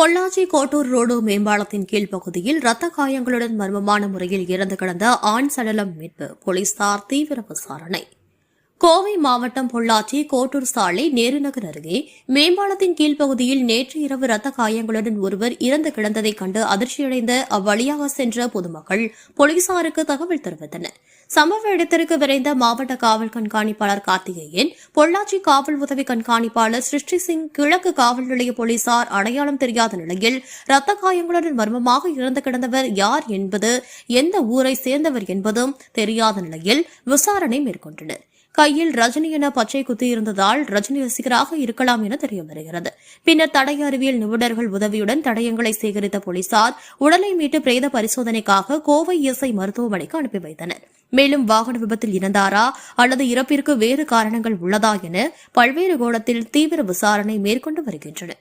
Pollachi Kottur road மேம்பாலத்தின் கீழ் பகுதியில் ரத்த காயங்களுடன் மர்மமான முறையில் இறந்து கிடந்த ஆண் சடலம் மீட்பு. போலீசார் தீவிர விசாரணை. கோவை மாவட்டம் பொள்ளாச்சி கோட்டூர் சாலை நேருநகர் அருகே மேம்பாலத்தின் கீழ்ப்பகுதியில் நேற்று இரவு ரத்த காயங்களுடன் ஒருவர் இறந்து கிடந்ததைக் கண்டு அதிர்ச்சியடைந்த அவ்வழியாக சென்ற பொதுமக்கள் போலீசாருக்கு தகவல் தெரிவித்தனர். சம்பவ இடத்திற்கு விரைந்த மாவட்ட காவல் கண்காணிப்பாளர் கார்த்திகேயன் பொள்ளாச்சி காவல் உதவி கண்காணிப்பாளர் சிருஷ்டி சிங் கிழக்கு காவல் நிலைய போலீசார் அடையாளம் தெரியாத நிலையில் ரத்த காயங்களுடன் மர்மமாக இறந்து கிடந்தவர் யார் என்பது எந்த ஊரை சேர்ந்தவர் என்பதும் தெரியாத நிலையில் விசாரணை மேற்கொண்டனர். கையில் ரஜினி என பச்சை குத்தி இருந்ததால் ரஜினி ரசிகராக இருக்கலாம் என தெரிய வருகிறது. பின்னர் தடய அறிவியல் நிபுணர்கள் உதவியுடன் தடயங்களை சேகரித்த போலீசார் உடலை மீட்டு பிரேத பரிசோதனைக்காக கோவை இஎஸ்ஐ மருத்துவமனைக்கு அனுப்பி வைத்தனர். மேலும் வாகன விபத்தில் இறந்தாரா அல்லது இறப்பிற்கு வேறு காரணங்கள் உள்ளதா என பல்வேறு கோணத்தில் தீவிர விசாரணை மேற்கொண்டு வருகின்றனர்.